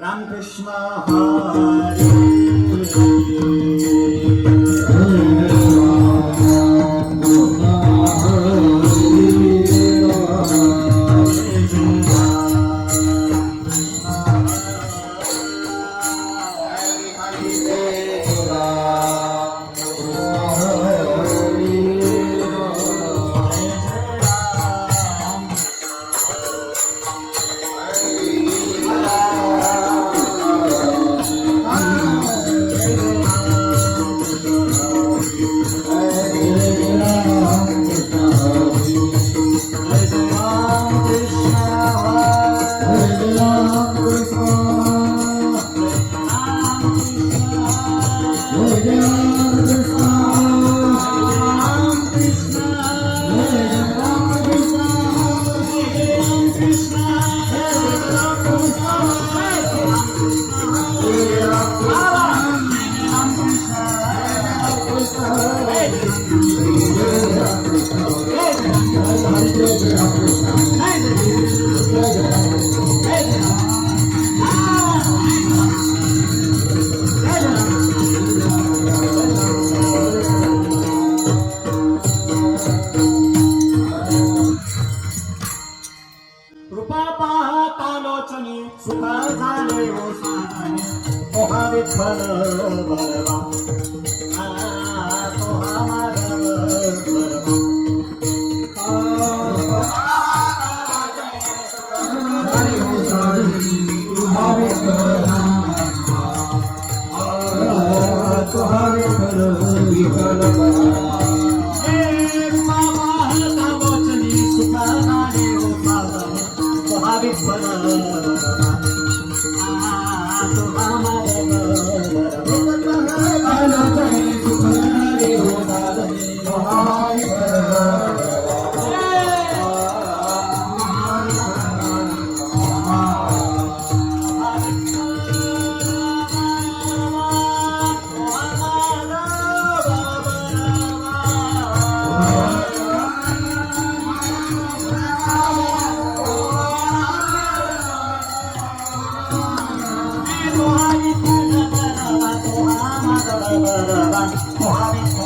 Ram Krishna Hari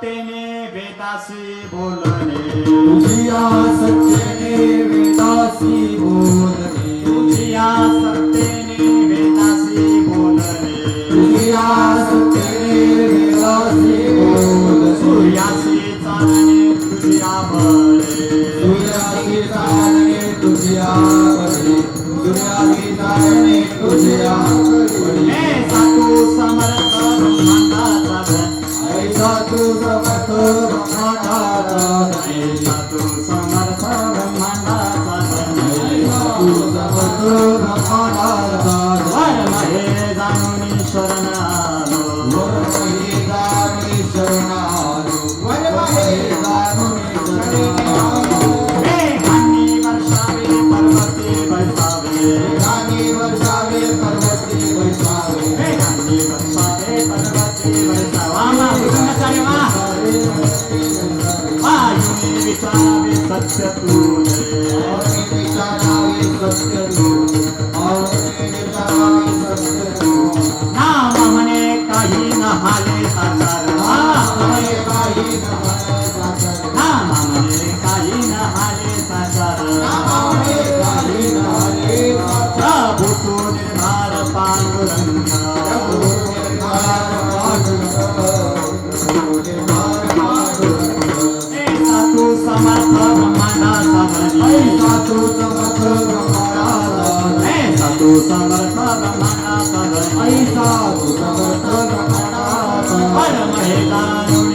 सत्यने वेदासी बोलणे. तुझिया सत्यने वेदासी बोलणे. तुझिया Senhor. परम हे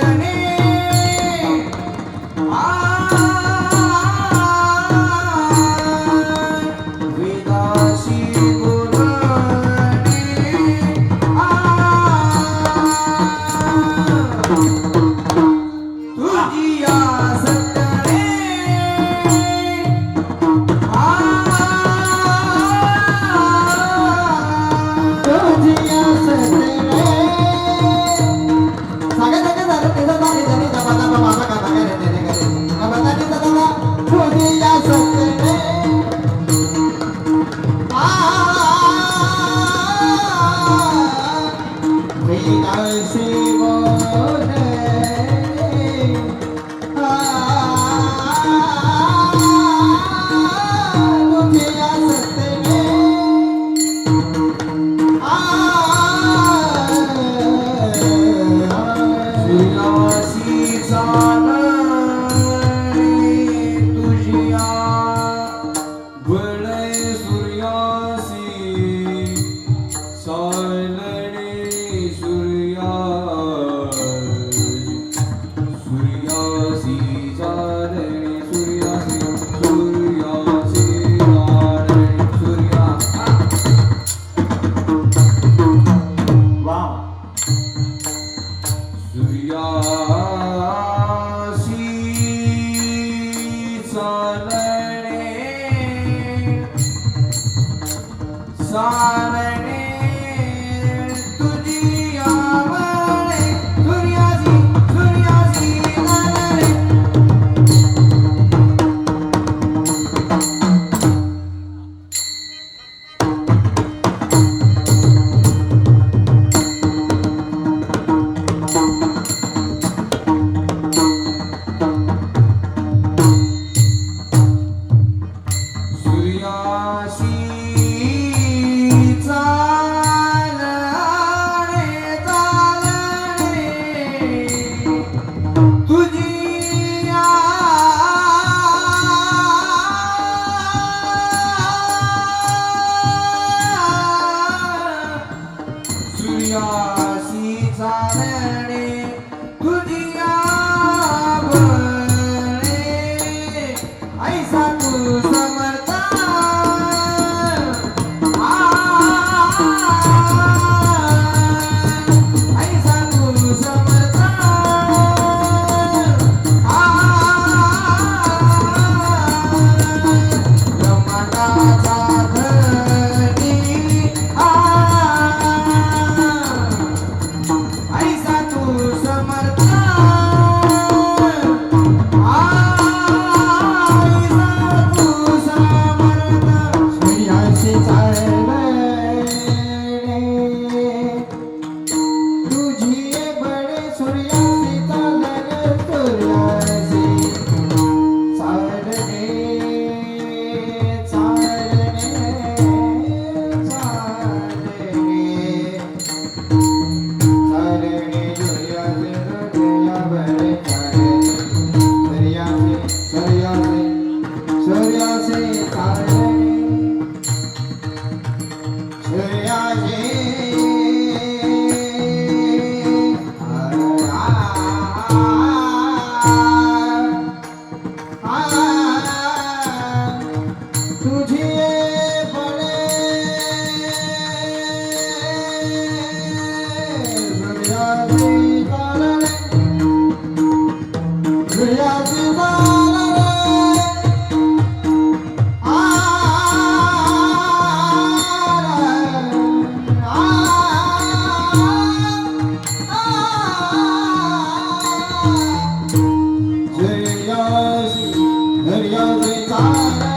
ஜனே Nereye gitar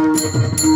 Música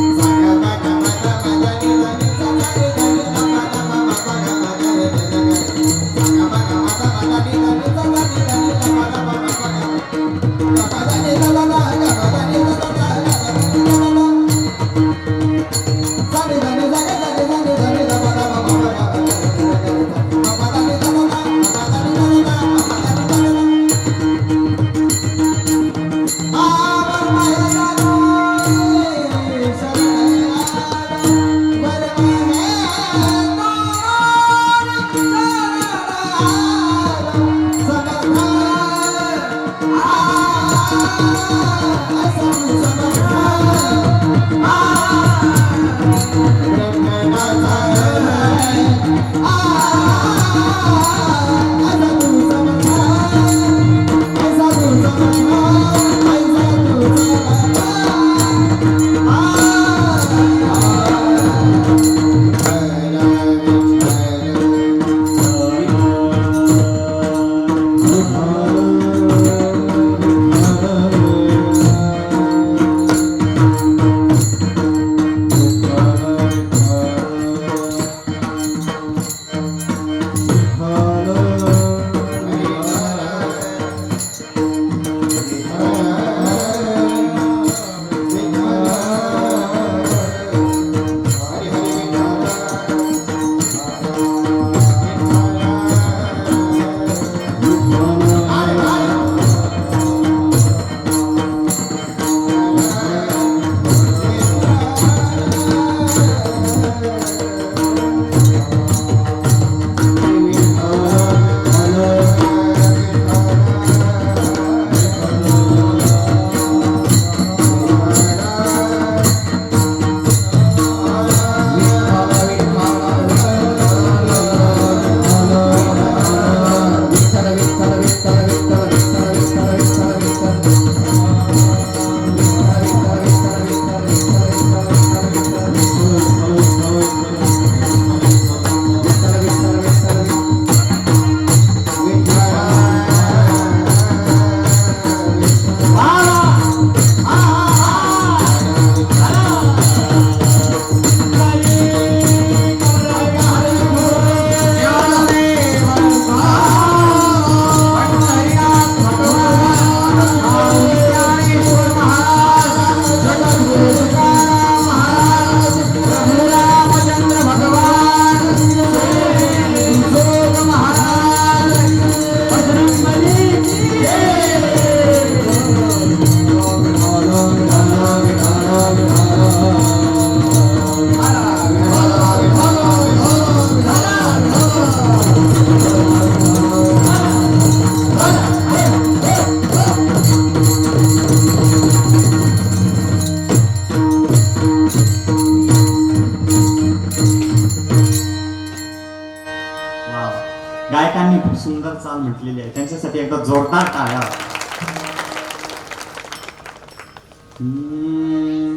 हम्म.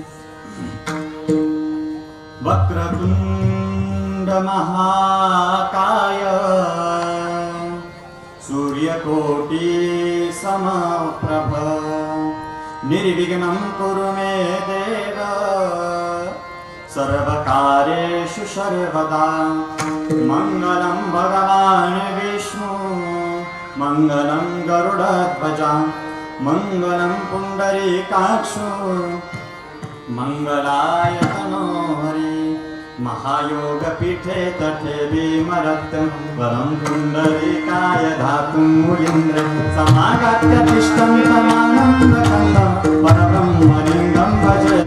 वक्रतुंड महाकाय सूर्यकोटि समप्रभ निर्विघ्नं कुरु मे देव। सर्वकार्येषु सर्वदा। मङ्गलं भगवान् विष्णु। मङ्गलं गरुडध्वजा मङ्गलं पुण्डरीकाक्षु मङ्गलाय तनो हरि महायोग पीठे तठे भीमरक्त परम पुंडरीकाय धातुं मुलीन्द्र समागत्य तिष्ठं तमानन्द कन्दं परब्रह्मलिङ्गं भजे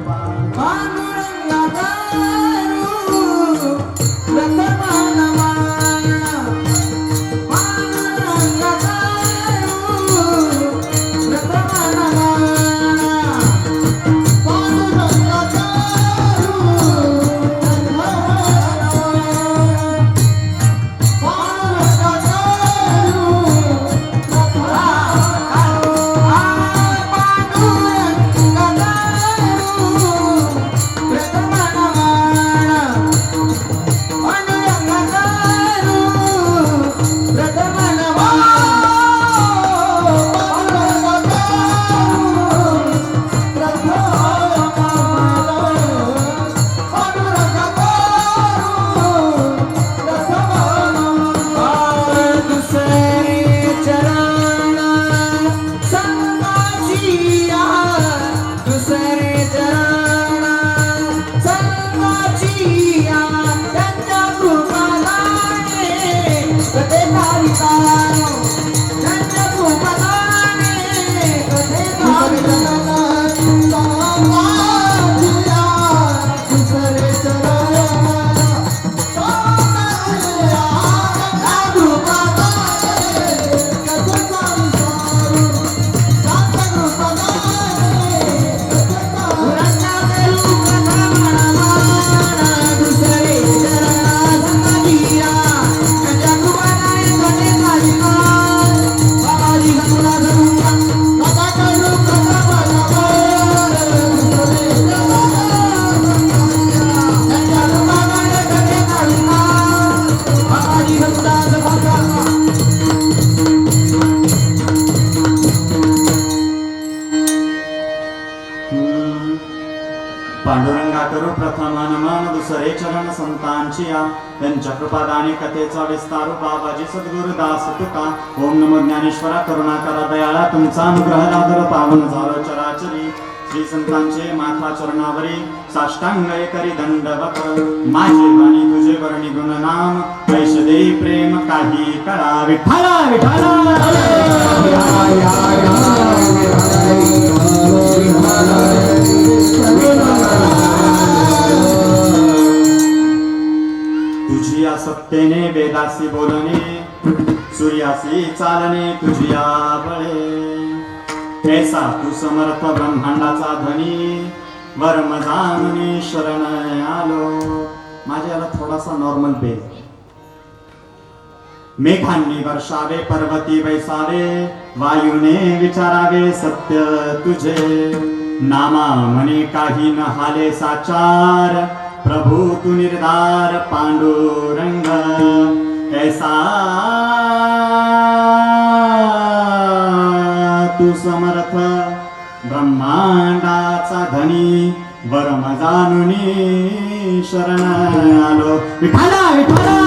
दुसरे चरण संतांची या त्यांच्या कृपादाने कथेचा विस्तार बाबाजी सद्गुरुदास तुका. ओम नमो ज्ञानेश्वरा करुणा करा दयाळा. तुमचा अनुग्रह दादर पावन झालो चराचरी. श्री संतांचे माथा चरणावरी साष्टांग करी दंडवत. माझे वाणी तुझे वर्णी गुण नाम. वैश दे प्रेम काही करा विठाला विठाला तुझी या सत्तेने वेदासी बोलणे सूर्यासी चालणे तुझिया बळे. ऐसा तू समर्थ ब्रह्मांडाचा धनी वर्म जाणणे शरण आलो. माझ्या याला थोडासा नॉर्मल बेस मेघांनी वर्षावे पर्वती वैसावे वायूने विचारावे सत्य तुझे. नामा म्हणे काही न हाले साचार प्रभू तू निर्धार पांडुरंग ऐसा तू समर्थ ब्रह्मांडाचा धनी वरम जानुनी शरण आलो. विठाला विठाला